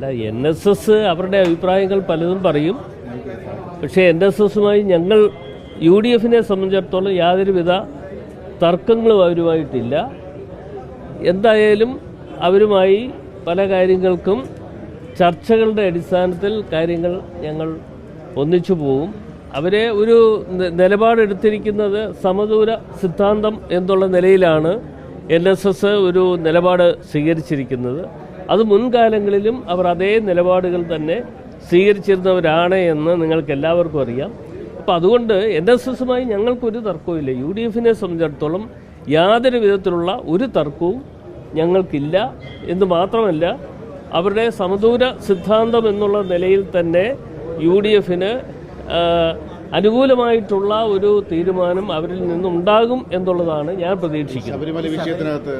അല്ല N S S അവരുടെ അഭിപ്രായങ്ങൾ പലതും പറയും. പക്ഷേ എൻ എസ് എസുമായി ഞങ്ങൾ യു ഡി എഫിനെ സംബന്ധിച്ചിടത്തോളം യാതൊരുവിധ തർക്കങ്ങളും അവരുമായിട്ടില്ല. എന്തായാലും അവരുമായി പല കാര്യങ്ങൾക്കും ചർച്ചകളുടെ അടിസ്ഥാനത്തിൽ കാര്യങ്ങൾ ഞങ്ങൾ ഒന്നിച്ചു പോവും. അവരെ ഒരു നിലപാടെടുത്തിരിക്കുന്നത് സമദൂര സിദ്ധാന്തം എന്നുള്ള നിലയിലാണ് എൻ എസ് എസ് ഒരു നിലപാട് സ്വീകരിച്ചിരിക്കുന്നത്. അത് മുൻകാലങ്ങളിലും അവർ അതേ നിലപാടുകൾ തന്നെ സ്വീകരിച്ചിരുന്നവരാണ് എന്ന് നിങ്ങൾക്ക് എല്ലാവർക്കും അറിയാം. അപ്പോൾ അതുകൊണ്ട് എൻ എസ് എസുമായി ഞങ്ങൾക്കൊരു തർക്കവുമില്ല യു ഡി എഫിനെ സംബന്ധിച്ചിടത്തോളം യാതൊരു വിധത്തിലുള്ള ഒരു തർക്കവും ഞങ്ങൾക്കില്ല എന്ന് മാത്രമല്ല അവരുടെ സമദൂര സിദ്ധാന്തം എന്നുള്ള നിലയിൽ തന്നെ യു ഡി എഫിന് അനുകൂലമായിട്ടുള്ള ഒരു തീരുമാനം അവരിൽ നിന്നുണ്ടാകും എന്നുള്ളതാണ് ഞാൻ പ്രതീക്ഷിക്കുന്നത്. ശബരിമല വിഷയത്തിനകത്ത്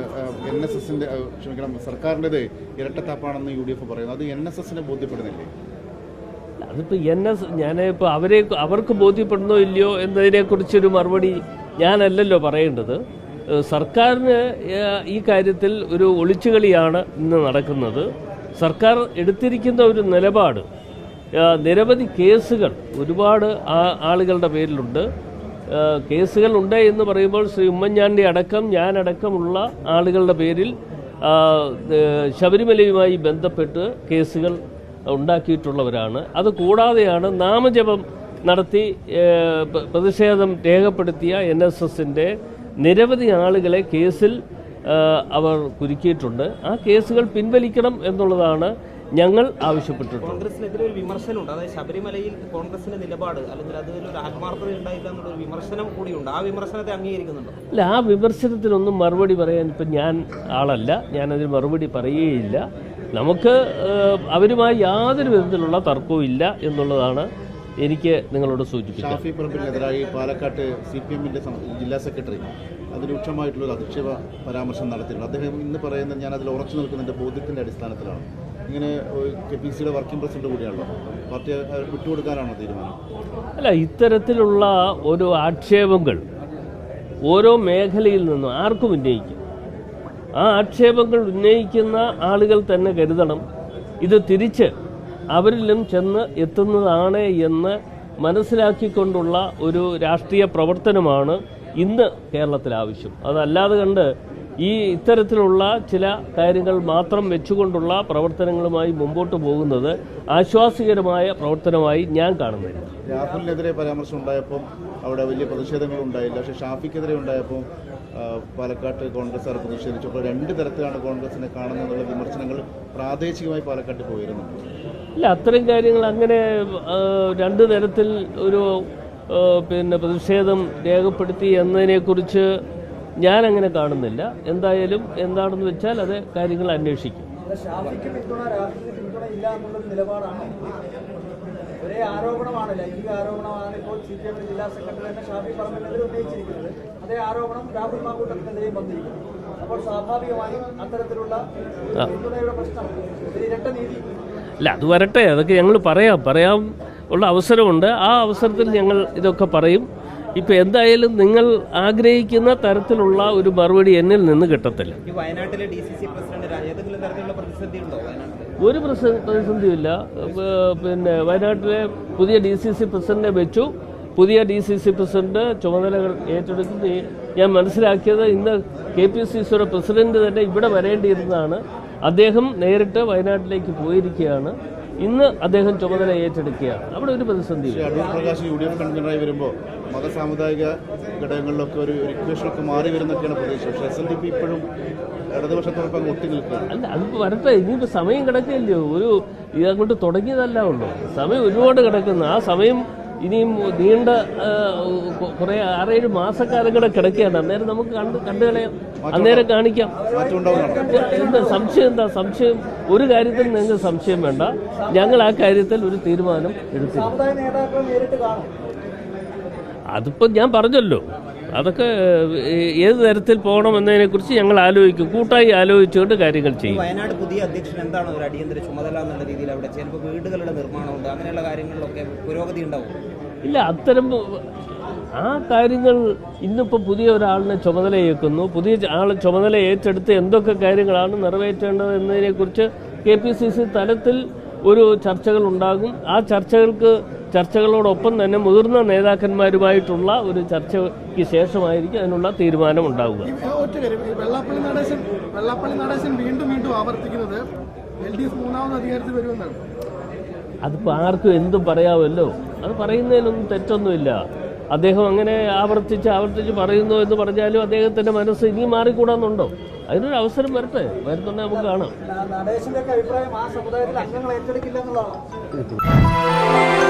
എൻ എസ് എസിന്റെ ക്ഷമിക്കണം സർക്കാരിന്റെത് ഇരട്ടത്താപ്പാണെന്ന് യു ഡി എഫ് പറയുന്നു. അത് എൻ എസ് എസിനെ ബോധ്യപ്പെടുന്നില്ലേ? അതിപ്പോൾ എൻ എസ് ഞാൻ ഇപ്പോൾ അവരെ അവർക്ക് ബോധ്യപ്പെടുന്നോ ഇല്ലയോ എന്നതിനെക്കുറിച്ചൊരു മറുപടി ഞാനല്ലല്ലോ പറയേണ്ടത്. സർക്കാരിന് ഈ കാര്യത്തിൽ ഒരു ഒളിച്ചുകളിയാണ് ഇന്ന് നടക്കുന്നത്. സർക്കാർ എടുത്തിരിക്കുന്ന ഒരു നിലപാട് നിരവധി കേസുകൾ ഒരുപാട് ആ- ആളുകളുടെ പേരിലുണ്ട്. കേസുകൾ ഉണ്ട് എന്ന് പറയുമ്പോൾ ശ്രീ ഉമ്മൻചാണ്ടി അടക്കം ഞാനടക്കമുള്ള ആളുകളുടെ പേരിൽ ശബരിമലയുമായി ബന്ധപ്പെട്ട് കേസുകൾ ഉണ്ടാക്കിയിട്ടുള്ളവരാണ്. അത് കൂടാതെയാണ് നാമജപം നടത്തി പ്രതിഷേധം രേഖപ്പെടുത്തിയ എൻ എസ് എസിന്റെ നിരവധി ആളുകളെ കേസിൽ അവർ കുരുക്കിയിട്ടുണ്ട്. ആ കേസുകൾ പിൻവലിക്കണം എന്നുള്ളതാണ് ഞങ്ങൾ ആവശ്യപ്പെട്ടിട്ടുണ്ട്. കോൺഗ്രസിനെതിരെ ഒരു വിമർശനമുണ്ട്. അതായത് ശബരിമലയിൽ കോൺഗ്രസിന്റെ നിലപാട് അല്ലെങ്കിൽ അതിൽ ഒരു ആത്മാർത്ഥത ഉണ്ടായില്ല എന്നുള്ള ഒരു വിമർശനം കൂടിയുണ്ട്. ആ വിമർശനത്തെ അംഗീകരിക്കുന്നുണ്ടോ? അല്ല ആ വിമർശനത്തിനൊന്നും മറുപടി പറയാൻ ഇപ്പം ഞാൻ ആളല്ല. ഞാനതിന് മറുപടി പറയുകയില്ല. നമുക്ക് അവരുമായി യാതൊരു വിധത്തിലുള്ള തർക്കവും ഇല്ല എന്നുള്ളതാണ് എനിക്ക് നിങ്ങളോട് സൂചിപ്പിക്കാം ഷാഫി പറമ്പിലിനെതിരായി പാലക്കാട്ട് സി പി എമ്മിന്റെ ജില്ലാ സെക്രട്ടറി അതിരൂക്ഷമായിട്ടുള്ള ഒരു അധിക്ഷേപ പരാമർശം നടത്തിയിട്ടുണ്ട്. അദ്ദേഹം ഇന്ന് പറയുന്നത് ഞാൻ അതിൽ ഉറച്ചു നിൽക്കുന്നതിന്റെ ബോധ്യത്തിന്റെ അടിസ്ഥാനത്തിലാണ്. ഇങ്ങനെ കെ പി സിയുടെ വർക്കിംഗ് പ്രസിഡന്റ് കൂടിയാണല്ലോ. പാർട്ടി വിട്ടുകൊടുക്കാനാണോ തീരുമാനം? അല്ല ഇത്തരത്തിലുള്ള ഒരു ആക്ഷേപങ്ങൾ ഓരോ മേഖലയിൽ നിന്നും ആർക്കും ഉന്നയിക്കും. ആ ആക്ഷേപങ്ങൾ ഉന്നയിക്കുന്ന ആളുകൾ തന്നെ കരുതണം. ഇത് തിരിച്ച് അവരിലും ചെന്ന് എത്തുന്നതാണ് എന്ന് മനസ്സിലാക്കിക്കൊണ്ടുള്ള ഒരു രാഷ്ട്രീയ പ്രവർത്തനമാണ് ഇന്ന് കേരളത്തിൽ ആവശ്യം അതല്ലാതെ കണ്ട് ഈ ഇത്തരത്തിലുള്ള ചില കാര്യങ്ങൾ മാത്രം വെച്ചുകൊണ്ടുള്ള പ്രവർത്തനങ്ങളുമായി മുമ്പോട്ട് പോകുന്നത് ആശ്വാസകരമായ പ്രവർത്തനമായി ഞാൻ കാണുന്നില്ല രാഹുലിനെതിരെ പരാമർശം ഉണ്ടായപ്പോൾ അവിടെ വലിയ പ്രതിഷേധങ്ങൾ ഉണ്ടായില്ല. പക്ഷേ ഷാഫിക്കെതിരെ ഉണ്ടായപ്പോൾ പാലക്കാട്ട് കോൺഗ്രസ്സുകാർ പ്രതിഷേധിച്ചു. അപ്പോൾ രണ്ട് തരത്തിലാണ് കോൺഗ്രസിനെ കാണുന്നതെന്നുള്ള വിമർശനങ്ങൾ പ്രാദേശികമായി പാലക്കാട്ട് പോയിരുന്നു. ഇല്ല അത്തരം കാര്യങ്ങൾ അങ്ങനെ രണ്ട് തരത്തിൽ ഒരു പിന്നെ പ്രതിഷേധം രേഖപ്പെടുത്തി എന്നതിനെക്കുറിച്ച് ഞാൻ അങ്ങനെ കാണുന്നില്ല. എന്തായാലും എന്താണെന്ന് വെച്ചാൽ അത് കാര്യങ്ങൾ അന്വേഷിക്കും. ഒരേ ആരോപണമാണ് ലൈംഗിക ആരോപണമാണ് ഇപ്പോൾ സി പി എമ്മിന്റെ ജില്ലാ സെക്രട്ടറി തന്നെ ഷാഫി പറമ്പിനെതിരെ ഉന്നയിച്ചിരിക്കുന്നത്. അതേ ആരോപണം രാഹുൽ വന്നിരിക്കുന്നു. അപ്പോൾ സ്വാഭാവികമായും അത്തരത്തിലുള്ള പിന്തുണയുടെ പ്രശ്നം ഇരട്ട നീതി അല്ല അത് വരട്ടെ. അതൊക്കെ ഞങ്ങൾ പറയാം. പറയാം ഉള്ള അവസരമുണ്ട്. ആ അവസരത്തിൽ ഞങ്ങൾ ഇതൊക്കെ പറയും. ഇപ്പം എന്തായാലും നിങ്ങൾ ആഗ്രഹിക്കുന്ന തരത്തിലുള്ള ഒരു മറുപടി എന്നിൽ നിന്ന് കിട്ടത്തില്ല. ഒരു പ്രതിസന്ധിയില്ല പിന്നെ വയനാട്ടിലെ പുതിയ ഡി സി സി പ്രസിഡന്റിനെ വെച്ചു. പുതിയ ഡി സി സി പ്രസിഡന്റ് ചുമതലകൾ ഏറ്റെടുക്കുന്ന. ഞാൻ മനസ്സിലാക്കിയത് ഇന്ന് കെ പി സി സിയുടെ പ്രസിഡന്റ് തന്നെ ഇവിടെ വരേണ്ടിയിരുന്നതാണ്. അദ്ദേഹം നേരിട്ട് വയനാട്ടിലേക്ക് പോയിരിക്കുകയാണ്. ഇന്ന് അദ്ദേഹം ചുമതല ഏറ്റെടുക്കുകയാണ്. അവിടെ ഒരു പ്രതിസന്ധി Adoor Prakash U D F കൺവീനറായി വരുമ്പോൾ മതസാമുദായിക ഘടകങ്ങളിലൊക്കെ ഒരു ഇക്വേഷനൊക്കെ മാറി വരുന്നൊക്കെയാണ് പ്രതീക്ഷ. പക്ഷേ എസ് എൻ ഡി പി ഇപ്പോഴും ഇടതുപക്ഷത്തോടൊപ്പം അങ്ങ് ഒട്ടി നിൽക്കുക അല്ല അത് വരട്ടെ. ഇനിയിപ്പോൾ സമയം കിടക്കില്ലയോ? ഒരു ഇതങ്ങോട്ട് തുടങ്ങിയതല്ല ഉള്ളൂ. സമയം ഒരുപാട് കിടക്കുന്നു. ആ സമയം ഇനിയും നീണ്ട കുറെ ആറേഴ് മാസക്കാലം കൂടെ കിടക്കുകയാണ്. അന്നേരം നമുക്ക് കണ്ട് കണ്ടു കളയാം. അന്നേരം കാണിക്കാം. എന്താ സംശയം എന്താ സംശയം? ഒരു കാര്യത്തിൽ നിങ്ങൾക്ക് സംശയം വേണ്ട. ഞങ്ങൾ ആ കാര്യത്തിൽ ഒരു തീരുമാനം എടുത്തില്ല അതിപ്പോൾ ഞാൻ പറഞ്ഞല്ലോ. അതൊക്കെ ഏത് തരത്തിൽ പോകണം എന്നതിനെ കുറിച്ച് ഞങ്ങൾ ആലോചിക്കും. കൂട്ടായി ആലോചിച്ചുകൊണ്ട് കാര്യങ്ങൾ ചെയ്യും. വയനാട് പുതിയ അധ്യക്ഷൻ എന്താണ് ഒരു അടിയന്തര ചുമതല എന്നുള്ള രീതിയിൽ അവിടെ ചിലപ്പോൾ വീടുകളുടെ നിർമ്മാണമുണ്ട്. അങ്ങനെയുള്ള കാര്യങ്ങളിലൊക്കെ പുരോഗതി ഉണ്ടാവും ഇല്ല അത്തരം ആ കാര്യങ്ങൾ ഇന്നിപ്പോൾ പുതിയ ഒരാളിനെ ചുമതല ഏൽക്കുന്നു. പുതിയ ആൾ ചുമതല ഏറ്റെടുത്ത് എന്തൊക്കെ കാര്യങ്ങളാണ് നിറവേറ്റേണ്ടത് എന്നതിനെക്കുറിച്ച് കെ പി സി സി തലത്തിൽ ഒരു ചർച്ചകൾ ഉണ്ടാകും. ആ ചർച്ചകൾക്ക് ചർച്ചകളോടൊപ്പം തന്നെ മുതിർന്ന നേതാക്കന്മാരുമായിട്ടുള്ള ഒരു ചർച്ചയ്ക്ക് ശേഷമായിരിക്കും അതിനുള്ള തീരുമാനം ഉണ്ടാവുക വെള്ളാപ്പള്ളി നടേശൻ വെള്ളാപ്പള്ളി നടേശൻ വീണ്ടും വീണ്ടും ആവർത്തിക്കുന്നത് എൽ ഡി എഫ് മൂന്നാമത് അധികാരത്തിൽ വരുമെന്നാണ്. അതിപ്പോൾ ആർക്കും എന്തും പറയാമല്ലോ അത് പറയുന്നതിനൊന്നും തെറ്റൊന്നുമില്ല. അദ്ദേഹം അങ്ങനെ ആവർത്തിച്ച് ആവർത്തിച്ച് പറയുന്നു എന്ന് പറഞ്ഞാലും അദ്ദേഹത്തിന്റെ മനസ്സ് ഇനി മാറിക്കൂടാന്നുണ്ടോ? അതിനൊരു അവസരം വരട്ടെ. വരുന്നുണ്ടെ നമുക്ക് കാണാം. നടേശന്റെ അഭിപ്രായം ആ സമുദായത്തിൽ അംഗങ്ങൾ ഏറ്റെടുക്കില്ല എന്നുള്ളതാണ്.